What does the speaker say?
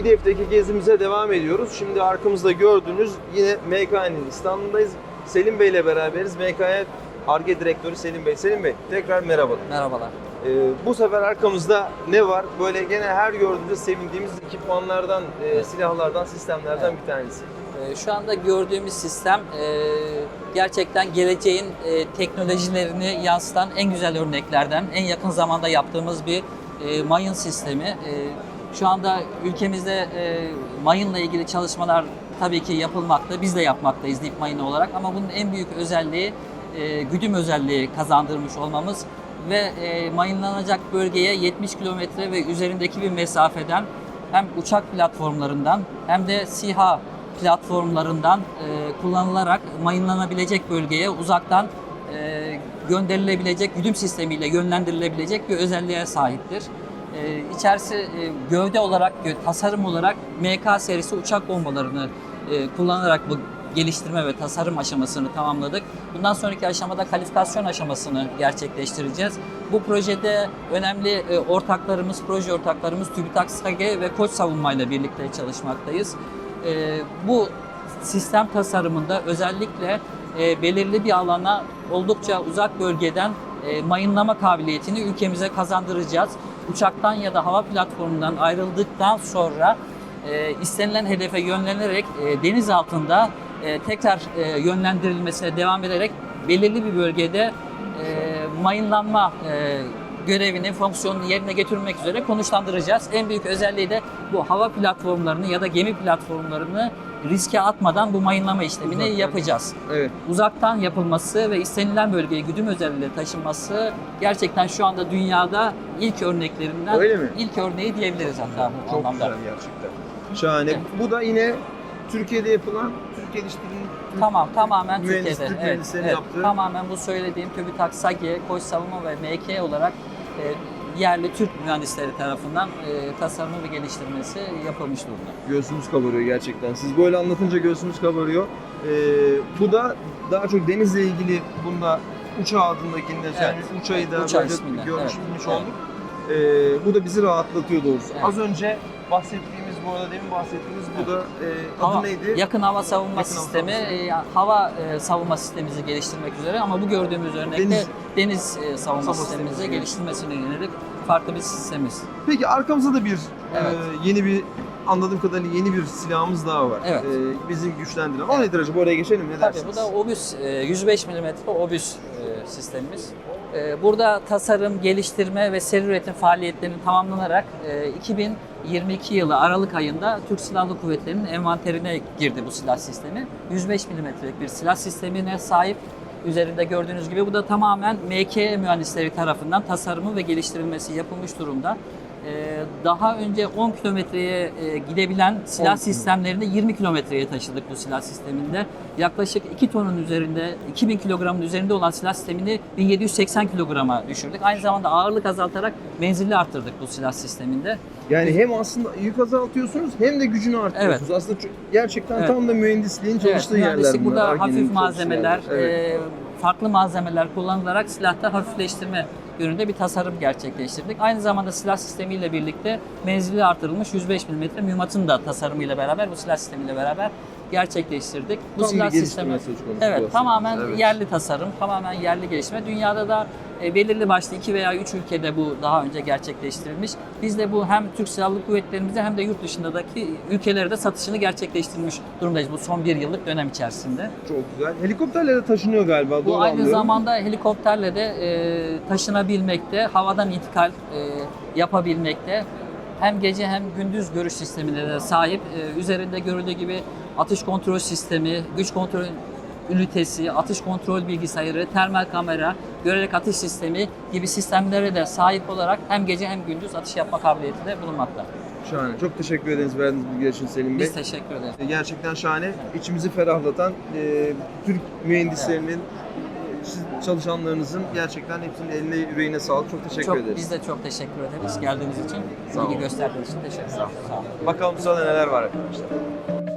İDF'deki gezimize devam ediyoruz. Şimdi arkamızda gördüğünüz yine MK'nin standındayız. Selim Bey ile beraberiz. MK'ya ARGE Direktörü Selim Bey. Selim Bey tekrar merhaba. Merhabalar. Ee, bu sefer arkamızda ne var? Böyle gene her gördüğümüzde sevindiğimiz ekipmanlardan, e, silahlardan, sistemlerden bir tanesi. Ee, Şu anda gördüğümüz sistem e, gerçekten geleceğin e, teknolojilerini yansıtan en güzel örneklerden, en yakın zamanda yaptığımız bir e, mayın sistemi. E, Şu anda ülkemizde e, mayınla ilgili çalışmalar tabii ki yapılmakta, biz de yapmaktayız dip mayını olarak ama bunun en büyük özelliği e, güdüm özelliği kazandırmış olmamız ve e, mayınlanacak bölgeye 70 kilometre ve üzerindeki bir mesafeden hem uçak platformlarından hem de SİHA platformlarından e, kullanılarak mayınlanabilecek bölgeye uzaktan e, gönderilebilecek güdüm sistemiyle yönlendirilebilecek bir özelliğe sahiptir. E, içerisi e, gövde olarak, tasarım olarak MK serisi uçak bombalarını e, kullanarak bu geliştirme ve tasarım aşamasını tamamladık. Bundan sonraki aşamada kalifikasyon aşamasını gerçekleştireceğiz. Bu projede önemli e, ortaklarımız, proje ortaklarımız TÜBİTAK SAGE ve Koç Savunma ile birlikte çalışmaktayız. Bu sistem tasarımında özellikle belirli bir alana oldukça uzak bölgeden e, mayınlama kabiliyetini ülkemize kazandıracağız. Uçaktan ya da hava platformundan ayrıldıktan sonra e, istenilen hedefe yönlenerek e, deniz altında tekrar yönlendirilmesine devam ederek belirli bir bölgede e, mayınlanma görevini, fonksiyonunu yerine getirmek üzere konuşlandıracağız. En büyük özelliği de bu hava platformlarını ya da gemi platformlarını riske atmadan bu mayınlama işlemini Uzaktan. yapacağız. Evet. Uzaktan yapılması ve istenilen bölgeye güdüm özelliğiyle taşınması gerçekten şu anda dünyada ilk örneklerinden Öyle mi? ilk örneği diyebiliriz hatta bu Çok anlamda. güzel gerçekten. Şahane. Evet. Bu da yine Türkiye'de yapılan, Türk geliştirilen Tamam, tamamen Türkiye'de. Türk mühendislerin evet, yaptığı. Tamamen bu söylediğim TÜBİTAK, SAGE, Koç Savunma ve MK olarak e, yerli Türk mühendisleri tarafından e, tasarımı ve geliştirmesi yapılmış durumda. Göğsümüz kabarıyor gerçekten. Siz böyle anlatınca göğsümüz kabarıyor. Ee, bu da daha çok denizle ilgili bunda uçağı adındakinde Evet. yani uçağı da Uçağı böyle ismiyle, görmüş evet. bilmiş Evet. olduk. Ee, bu da bizi rahatlatıyor doğrusu. Evet. Az önce bahsettiğimiz bu arada demin bahsettiğimiz bu da e, adı Hava- neydi? Yakın hava savunma Yakın hava sistemi, savunma e, savunma sistemimizi geliştirmek üzere ama bu gördüğümüz örnekte Deniz- deniz, e, savunma Savunma sistemimizi geliştirmesine yönelik farklı bir sistemimiz. Peki arkamızda da bir Evet. e, yeni bir anladığım kadarıyla yeni bir silahımız daha var. Evet. E, bizim güçlendiren. O nedir acaba? Oraya geçelim ne Tabii dersiniz? bu da obüs, e, 105 mm obüs e, sistemimiz. E, Burada tasarım, geliştirme ve seri üretim faaliyetlerinin tamamlanarak e, 2022 yılı Aralık ayında Türk Silahlı Kuvvetleri'nin envanterine girdi bu silah sistemi. 105 mm'lik bir silah sistemine sahip. Üzerinde gördüğünüz gibi bu da tamamen MK mühendisleri tarafından tasarımı ve geliştirilmesi yapılmış durumda. E, Daha önce 10 kilometreye e, gidebilen silah 10 sistemlerini 20 kilometreye taşıdık bu silah sisteminde. Yaklaşık 2 tonun üzerinde, 2000 kilogramın üzerinde olan silah sistemini 1780 kilograma düşürdük. Aynı zamanda ağırlık azaltarak menzilli arttırdık bu silah sisteminde. Yani hem aslında yük azaltıyorsunuz hem de gücünü artırıyorsunuz. Aslında çok- gerçekten Evet. tam da mühendisliğin çalıştığı yerler mühendislik bunlar. burada hafif malzemeler, yerler. Evet. e, farklı malzemeler kullanılarak silahta hafifleştirme yönünde bir tasarım gerçekleştirdik. Aynı zamanda silah sistemiyle birlikte menzili artırılmış 105 mm mühimmatın da tasarımıyla beraber bu silah sistemiyle beraber gerçekleştirdik. Bu Tam silah sistemi Evet, tamamen Evet. yerli tasarım, tamamen yerli gelişme. Dünyada da e, belirli başlı iki veya üç ülkede bu daha önce gerçekleştirilmiş. Biz de bu hem Türk Silahlı Kuvvetlerimize hem de yurt dışındaki ülkelere de satışını gerçekleştirmiş durumdayız bu son bir yıllık dönem içerisinde. Çok güzel. Helikopterlere taşınıyor galiba. Bu doğru aynı anlıyorum. zamanda helikopterle de e, taşınabilmekte, havadan intikal e, yapabilmekte. Hem gece hem gündüz görüş sistemine de sahip. E, üzerinde görüldüğü gibi atış kontrol sistemi, güç kontrol ünitesi, atış kontrol bilgisayarı, termal kamera, görerek atış sistemi gibi sistemlere de sahip olarak hem gece hem gündüz atış yapma kabiliyeti de bulunmakta. Şahane. Çok teşekkür ederiz verdiğiniz bilgiler için Selim Bey. Biz teşekkür ederiz. Gerçekten şahane. İçimizi ferahlatan e, Türk mühendislerinin, siz çalışanlarınızın gerçekten hepsinin eline yüreğine sağlık. Çok teşekkür Çok, ederiz. biz de çok teşekkür ederiz geldiğiniz için, Sağ olun. ilgi gösterdiğiniz için teşekkür ederim. Sağ olun. Bakalım sırada neler var arkadaşlar.